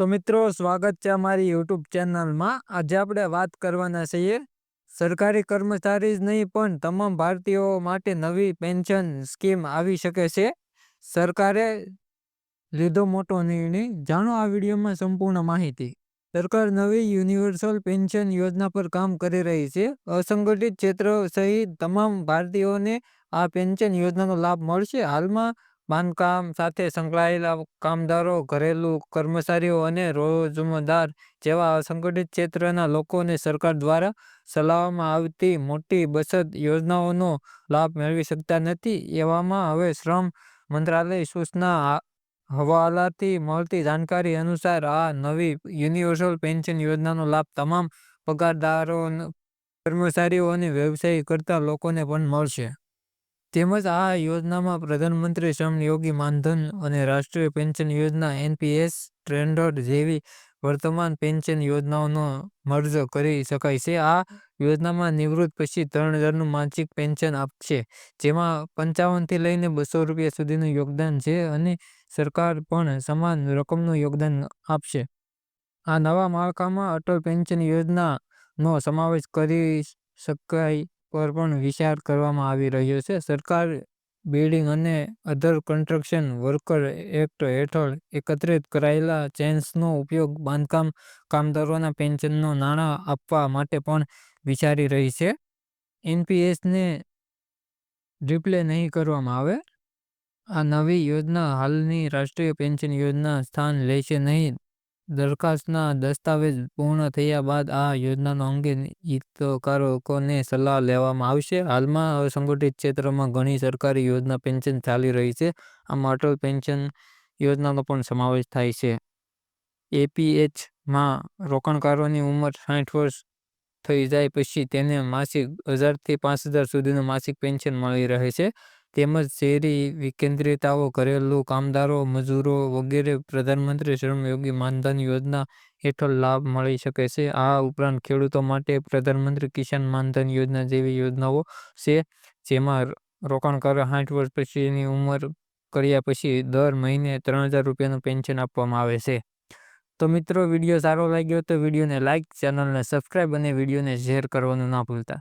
તો મિત્રો, સ્વાગત છે અમારી યુટ્યુબ ચેનલમાં. આજે આપણે વાત કરવાના છીએ સરકારી કર્મચારી જ નહીં, પણ તમામ ભારતીયો માટે નવી પેન્શન સ્કીમ આવી શકે છે. સરકારે લીધો મોટો નિર્ણય. જાણો આ વિડીયોમાં સંપૂર્ણ માહિતી. સરકાર નવી યુનિવર્સલ પેન્શન યોજના પર કામ કરી રહી છે. અસંગઠિત ક્ષેત્ર સહિત તમામ ભારતીયોને આ પેન્શન યોજનાનો લાભ મળશે. હાલમાં બાંધકામ સાથે સંકળાયેલા કામદારો, ઘરેલું કર્મચારીઓ અને રોજમદાર જેવા અસંગઠિત ક્ષેત્રના લોકોને સરકાર દ્વારા ચલાવવામાં આવતી મોટી બચત યોજનાઓનો લાભ મેળવી શકતા નથી. એવામાં હવે શ્રમ મંત્રાલય સૂચના હવાલાથી મળતી જાણકારી અનુસાર આ નવી યુનિવર્સલ પેન્શન યોજનાનો લાભ તમામ પગારદારો કર્મચારીઓ અને વ્યવસાય કરતા લોકોને પણ મળશે. તેમજ આ યોજનામાં પ્રધાનમંત્રી શ્રમ યોગી માનધન અને રાષ્ટ્રીય પેન્શન યોજના એનપીએસ સ્ટેન્ડર્ડ જેવી વર્તમાન પેન્શન યોજનાઓનો મર્જ કરી શકાય છે. આ યોજનામાં નિવૃત્ત પછી ત્રણ હજારનું માસિક પેન્શન આપશે, જેમાં પંચાવનથી લઈને બસો રૂપિયા સુધીનું યોગદાન છે અને સરકાર પણ સમાન રકમનું યોગદાન આપશે. આ નવા માળખામાં અટલ પેન્શન યોજનાનો સમાવેશ કરી શકાય પર પણ વિચાર કરવામાં આવી રહ્યો છે. સરકાર બિલ્ડિંગ અને અધર કન્સ્ટ્રક્શન વર્કર એક્ટ હેઠળ એકત્રિત કરાયેલા ચેન્સનો ઉપયોગ બાંધકામ કામદારોના પેન્શનનો નાણાં આપવા માટે પણ વિચારી રહી છે. એનપીએસને રિપ્લે નહીં કરવામાં આવે. આ નવી યોજના હાલની રાષ્ટ્રીય પેન્શન યોજના સ્થાન લેશે નહીં. દરખાસ્તના દસ્તાવેજ પૂર્ણ થયા બાદ આ યોજનાનો અંગે હિતકારકોને સલાહ લેવામાં આવશે. હાલમાં અસંગઠિત ક્ષેત્રમાં ઘણી સરકારી યોજના પેન્શન ચાલી રહી છે. આમાં અટલ પેન્શન યોજનાનો પણ સમાવેશ થાય છે. એપીએચમાં રોકાણકારોની ઉંમર સાઠ વર્ષ થઈ જાય પછી તેને માસિક હજારથી પાંચ હજાર સુધીનું માસિક પેન્શન મળી રહે છે. તેમજ શહેરી વિકેન્દ્રિતાઓ, ઘરેલું કામદારો, મજૂરો વગેરે પ્રધાનમંત્રી શ્રમયોગી માનધન યોજના હેઠળ લાભ મળી શકે છે. આ ઉપરાંત ખેડૂતો માટે પ્રધાનમંત્રી કિસાન માનધન યોજના જેવી યોજનાઓ છે, જેમાં રોકાણકારો સાઠ વર્ષ પછીની ઉંમર કર્યા પછી દર મહિને ત્રણ હજાર રૂપિયાનું પેન્શન આપવામાં આવે છે. તો મિત્રો, વીડિયો સારો લાગ્યો તો વિડીયોને લાઇક ચેનલને સબસ્ક્રાઈબ અને વિડીયોને શેર કરવાનું ના ભૂલતા.